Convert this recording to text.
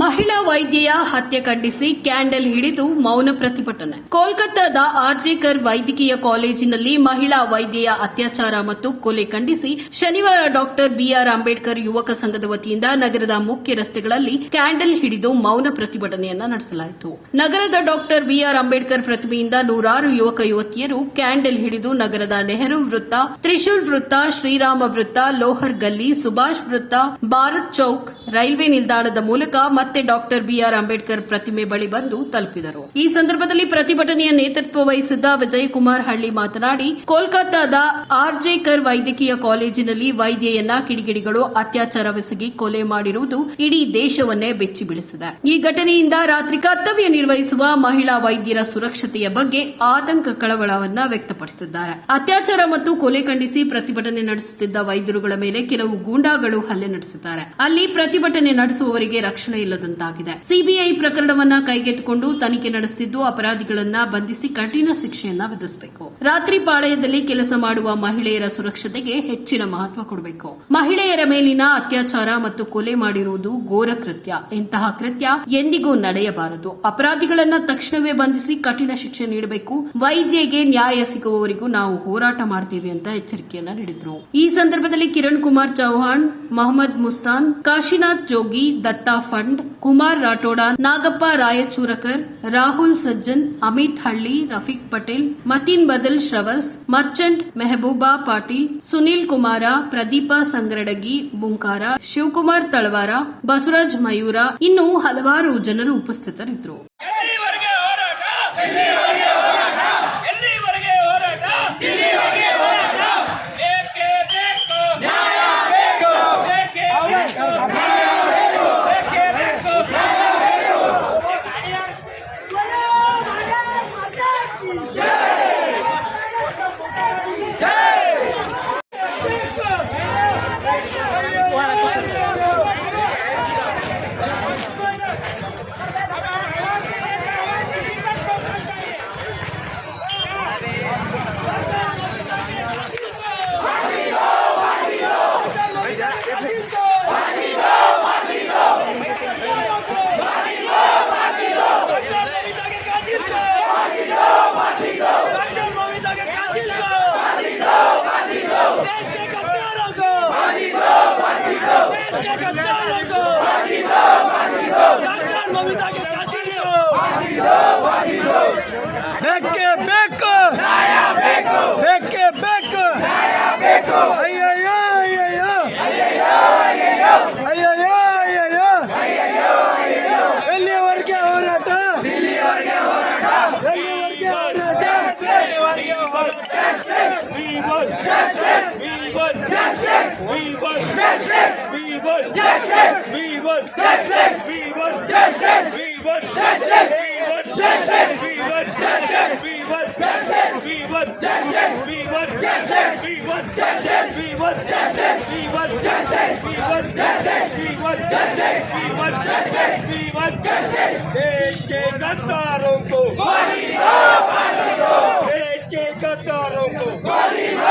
ಮಹಿಳಾ ವೈದ್ಯೆಯ ಹತ್ಯೆ ಖಂಡಿಸಿ ಕ್ಯಾಂಡಲ್ ಹಿಡಿದು ಮೌನ ಪ್ರತಿಭಟನೆ. ಕೋಲ್ಕತ್ತಾದ ಆರ್ಜೇಕರ್ ವೈದ್ಯಕೀಯ ಕಾಲೇಜಿನಲ್ಲಿ ಮಹಿಳಾ ವೈದ್ಯೆಯ ಅತ್ಯಾಚಾರ ಮತ್ತು ಕೊಲೆ ಖಂಡಿಸಿ ಶನಿವಾರ ಡಾಕ್ಟರ್ ಬಿಆರ್ ಅಂಬೇಡ್ಕರ್ ಯುವಕ ಸಂಘದ ವತಿಯಿಂದ ನಗರದ ಮುಖ್ಯ ರಸ್ತೆಗಳಲ್ಲಿ ಕ್ಯಾಂಡಲ್ ಹಿಡಿದು ಮೌನ ಪ್ರತಿಭಟನೆಯನ್ನ ನಡೆಸಲಾಯಿತು. ನಗರದ ಡಾಕ್ಟರ್ ಬಿಆರ್ ಅಂಬೇಡ್ಕರ್ ಪ್ರತಿಮೆಯಿಂದ ನೂರಾರು ಯುವಕ ಯುವತಿಯರು ಕ್ಯಾಂಡಲ್ ಹಿಡಿದು ನಗರದ ನೆಹರು ವೃತ್ತ, ತ್ರಿಶೂಲ್ ವೃತ್ತ, ಶ್ರೀರಾಮ ವೃತ್ತ, ಲೋಹರ್ ಗಲ್ಲಿ, ಸುಭಾಷ್ ವೃತ್ತ, ಭಾರತ್ ಚೌಕ್ ರೈಲ್ವೆ ನಿಲ್ದಾಣದ ಮೂಲಕ ಮತ್ತೆ ಡಾಕ್ಟರ್ ಬಿಆರ್ ಅಂಬೇಡ್ಕರ್ ಪ್ರತಿಮೆ ಬಳಿ ಬಂದು ತಲುಪಿದರು. ಈ ಸಂದರ್ಭದಲ್ಲಿ ಪ್ರತಿಭಟನೆಯ ನೇತೃತ್ವ ವಹಿಸಿದ್ದ ವಿಜಯಕುಮಾರ್ ಹಳ್ಳಿ ಮಾತನಾಡಿ, ಕೋಲ್ಕತ್ತಾದ ಆರ್ಜೇಕರ್ ವೈದ್ಯಕೀಯ ಕಾಲೇಜಿನಲ್ಲಿ ವೈದ್ಯೆಯನ್ನ ಕಿಡಿಗಿಡಿಗಳು ಅತ್ಯಾಚಾರವೆಸಗಿ ಕೊಲೆ ಮಾಡಿರುವುದು ಇಡೀ ದೇಶವನ್ನೇ ಬೆಚ್ಚಿ ಬೀಳಿಸಿದೆ. ಈ ಘಟನೆಯಿಂದ ರಾತ್ರಿ ಕರ್ತವ್ಯ ನಿರ್ವಹಿಸುವ ಮಹಿಳಾ ವೈದ್ಯರ ಸುರಕ್ಷತೆಯ ಬಗ್ಗೆ ಆತಂಕ ಕಳವಳವನ್ನ ವ್ಯಕ್ತಪಡಿಸಿದ್ದಾರೆ. ಅತ್ಯಾಚಾರ ಮತ್ತು ಕೊಲೆ ಖಂಡಿಸಿ ಪ್ರತಿಭಟನೆ ನಡೆಸುತ್ತಿದ್ದ ವೈದ್ಯರುಗಳ ಮೇಲೆ ಕೆಲವು ಗೂಂಡಾಗಳು ಹಲ್ಲೆ ನಡೆಸಿದ್ದಾರೆ. ಅಲ್ಲಿ ಪ್ರತಿಭಟನೆ ನಡೆಸುವವರಿಗೆ ರಕ್ಷಣೆ ಇಲ್ಲದಂತಾಗಿದೆ. ಸಿಬಿಐ ಪ್ರಕರಣವನ್ನ ಕೈಗೆತ್ತಿಕೊಂಡು ತನಿಖೆ ನಡೆಸುತ್ತಿದ್ದು ಅಪರಾಧಿಗಳನ್ನ ಬಂಧಿಸಿ ಕಠಿಣ ಶಿಕ್ಷೆಯನ್ನ ವಿಧಿಸಬೇಕು. ರಾತ್ರಿ ಪಾಳಯದಲ್ಲಿ ಕೆಲಸ ಮಾಡುವ ಮಹಿಳೆಯರ ಸುರಕ್ಷತೆಗೆ ಹೆಚ್ಚಿನ ಮಹತ್ವ ಕೊಡಬೇಕು. ಮಹಿಳೆಯರ ಮೇಲಿನ ಅತ್ಯಾಚಾರ ಮತ್ತು ಕೊಲೆ ಮಾಡಿರುವುದು ಘೋರ ಕೃತ್ಯ. ಇಂತಹ ಕೃತ್ಯ ಎಂದಿಗೂ ನಡೆಯಬಾರದು. ಅಪರಾಧಿಗಳನ್ನ ತಕ್ಷಣವೇ ಬಂಧಿಸಿ ಕಠಿಣ ಶಿಕ್ಷೆ ನೀಡಬೇಕು. ವೈದ್ಯಗೆ ನ್ಯಾಯ ಸಿಗುವವರೆಗೂ ನಾವು ಹೋರಾಟ ಮಾಡ್ತೀವಿ ಅಂತ ಎಚ್ಚರಿಕೆಯನ್ನ ನೀಡಿದ್ರು. ಈ ಸಂದರ್ಭದಲ್ಲಿ ಕಿರಣ್ ಕುಮಾರ್ ಚೌಹಾಣ್ ಮೊಹಮ್ಮದ್ ಮುಸ್ತಾನ್, ಕಾಶಿನಾಥ್ ಜೋಗಿ, ದತ್ತಾ ಫಂಡ್, ಕುಮಾರ್ ರಾಠೋಡ, ನಾಗಪ್ಪ ರಾಯಚೂರಕರ್, ರಾಹುಲ್ ಸಜ್ಜನ್, ಅಮಿತ್ ಹಳ್ಳಿ, ರಫೀಕ್ ಪಟೇಲ್, ಮತೀನ್ ಬದಲ್ ಶ್ರವಸ್, ಮರ್ಚೆಂಟ್ ಮೆಹಬೂಬಾ ಪಾಟೀಲ್, ಸುನೀಲ್ ಕುಮಾರ, ಪ್ರದೀಪ ಸಂಗ್ರಡಗಿ, ಬುಂಕಾರ, ಶಿವಕುಮಾರ್ ತಳವಾರ, ಬಸವರಾಜ್ ಮಯೂರ, ಇನ್ನು ಹಲವಾರು ಜನರು ಉಪಸ್ಥಿತರಿದ್ದರು. ಕವಿತಾಗೆ ಬೇಕೇ ಬೇಕು ಬೇಕೇ ಬೇಕು ಅಯ್ಯಯ್ಯೋ ಅಯ್ಯಯ್ಯೋ ಅಯ್ಯಯ್ಯೋ ಅಯ್ಯಯ್ಯೋ ಎಲ್ಲಿಯವರೆಗೆ ಹೋರಾಟ ಎಲ್ಲಿಯವರೆಗೆ ಹೋರಾಟ We want Yes We want justice! Yes want justice! We want justice! We want justice. We want justice. We want justice. We want justice. We want justice. We want justice. We want justice. We want justice. We want justice. We want justice. We want justice. We want justice. We want justice. We want justice. We want justice. देश के गद्दारों को गोली दो फांसी दो देश के गद्दारों को गोली